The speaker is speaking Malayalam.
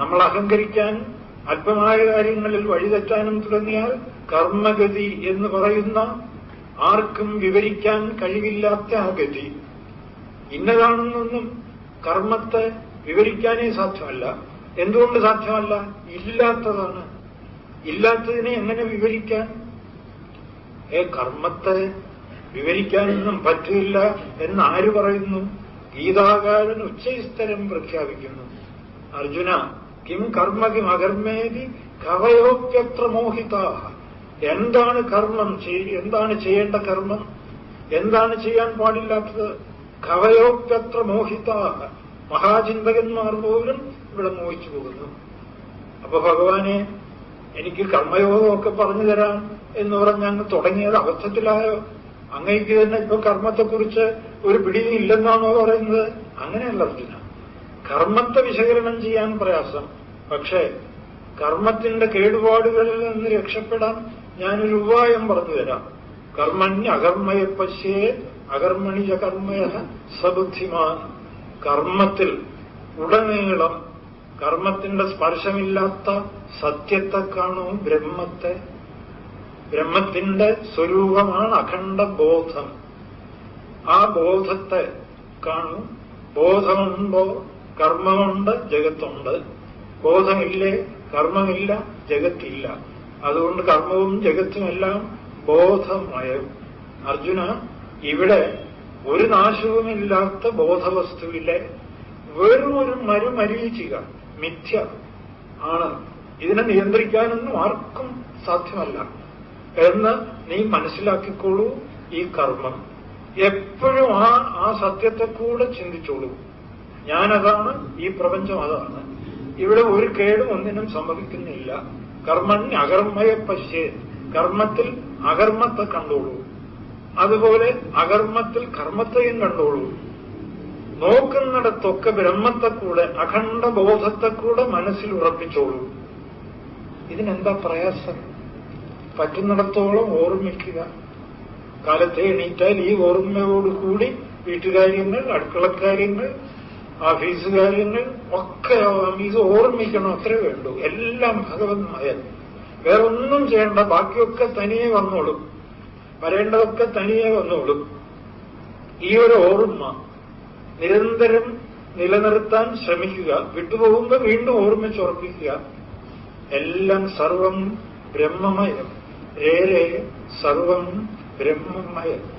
നമ്മൾ അഹങ്കരിക്കാൻ അല്പമായ കാര്യങ്ങളിൽ വഴിതെറ്റാനും തുടങ്ങിയാൽ കർമ്മഗതി എന്ന് പറയുന്ന ആർക്കും വിവരിക്കാൻ കഴിവില്ലാത്ത ആ ഗതി. ഇന്നതാണെന്നൊന്നും കർമ്മത്തെ വിവരിക്കാനേ സാധ്യമല്ല. എന്തുകൊണ്ട് സാധ്യമല്ല? ഇല്ലാത്തതാണ്. ഇല്ലാത്തതിനെ എങ്ങനെ വിവരിക്കാൻ ഏ കർമ്മത്തെ വിവരിക്കാനൊന്നും പറ്റില്ല എന്ന് ആര് പറയുന്നു? ഗീതാകാരൻ ഉച്ചയിസ്തരം പ്രഖ്യാപിക്കുന്നു. അർജുന കിം കർമ്മ കിം അകർമ്മേതി കവയോപ്യത്ര മോഹിതാ എന്താണ് കർമ്മം എന്താണ് ചെയ്യേണ്ട കർമ്മം? എന്താണ് ചെയ്യാൻ പാടില്ലാത്തത്? കവയോപ്യത്ര മോഹിതാ മഹാചിന്തകന്മാർ പോലും ഇവിടെ മോഹിച്ചു പോകുന്നു. അപ്പൊ ഭഗവാനെ എനിക്ക് കർമ്മയോഗമൊക്കെ പറഞ്ഞു തരാം എന്ന് പറഞ്ഞ് അങ്ങ് തുടങ്ങിയത് അബദ്ധത്തിലായോ? അങ്ങേക്ക് തന്നെ ഇപ്പൊ കർമ്മത്തെക്കുറിച്ച് ഒരു പിടിയും ഇല്ലെന്നാണോ പറയുന്നത്? അങ്ങനെയല്ല അർജുന. കർമ്മത്തെ വിശകലനം ചെയ്യാൻ പ്രയാസം. പക്ഷേ കർമ്മത്തിന്റെ കേടുപാടുകളിൽ നിന്ന് രക്ഷപ്പെടാൻ ഞാനൊരു ഉപായം പറഞ്ഞു തരാം. കർമ്മണ്യ അകർമ്മയെ പശ്യേ അകർമ്മണിജ കർമ്മയ സബുദ്ധിമാൻ. കർമ്മത്തിൽ ഉടനീളം കർമ്മത്തിന്റെ സ്പർശമില്ലാത്ത സത്യത്തെ കാണൂ ബ്രഹ്മത്തെ? ബ്രഹ്മത്തിന്റെ സ്വരൂപമാണ് അഖണ്ഡ ബോധം ആ ബോധത്തെ കാണൂ. ബോധമുണ്ടോ? കർമ്മമുണ്ട് ജഗത്തുണ്ട്. ബോധമില്ലേ? കർമ്മമില്ല ജഗത്തില്ല. അതുകൊണ്ട് കർമ്മവും ജഗത്തുമെല്ലാം ബോധമയം. അർജുന ഇവിടെ ഒരു നാശവുമില്ലാത്ത ബോധവസ്തുവിലെ വെറും ഒരു മരുമരീചിക മിഥ്യ ആണ്. ഇതിനെ നിയന്ത്രിക്കാനൊന്നും ആർക്കും സാധ്യമല്ല. എന്ന് നീ മനസ്സിലാക്കിക്കോളൂ ഈ കർമ്മം. എപ്പോഴും ആ ആ സത്യത്തെ കൂടെ ചിന്തിച്ചോളൂ. ഞാനതാണ് ഈ പ്രപഞ്ചം അതാണ്. ഇവിടെ ഒരു കേടും ഒന്നിനും സംഭവിക്കുന്നില്ല. കർമ്മണ്യ അകർമ്മയെ പശ്യേ. കർമ്മത്തിൽ അകർമ്മത്തെ കണ്ടോളൂ. അതുപോലെ അകർമ്മത്തിൽ കർമ്മത്തെയും കണ്ടോളൂ. നോക്കുന്നിടത്തൊക്കെ ബ്രഹ്മത്തെ കൂടെ അഖണ്ഡ ബോധത്തെ കൂടെ മനസ്സിൽ ഉറപ്പിച്ചോളൂ. ഇതിനെന്താ പ്രയാസം? പറ്റുന്നിടത്തോളം ഓർമ്മിക്കുക. കാലത്തെ എണീറ്റാൽ ഈ ഓർമ്മയോടുകൂടി വീട്ടുകാര്യങ്ങൾ അടുക്കളക്കാര്യങ്ങൾ ഓഫീസ് കാര്യങ്ങൾ ഒക്കെ ഇത് ഓർമ്മിക്കണം അത്രേ വേണ്ടൂ. എല്ലാം ഭഗവത് ഭഗവന്മായ വേറെ ഒന്നും ചെയ്യേണ്ട ബാക്കിയൊക്കെ തനിയെ വന്നോളും. വരേണ്ടതൊക്കെ തനിയെ വന്നോളും. ഈ ഒരു ഓർമ്മ നിരന്തരം നിലനിർത്താൻ ശ്രമിക്കുക വിട്ടുപോകുമ്പോൾ വീണ്ടും ഓർമ്മിച്ചുറപ്പിക്കുക എല്ലാം സർവം ബ്രഹ്മമയം. രേരെ സർവം ബ്രഹ്മമയം.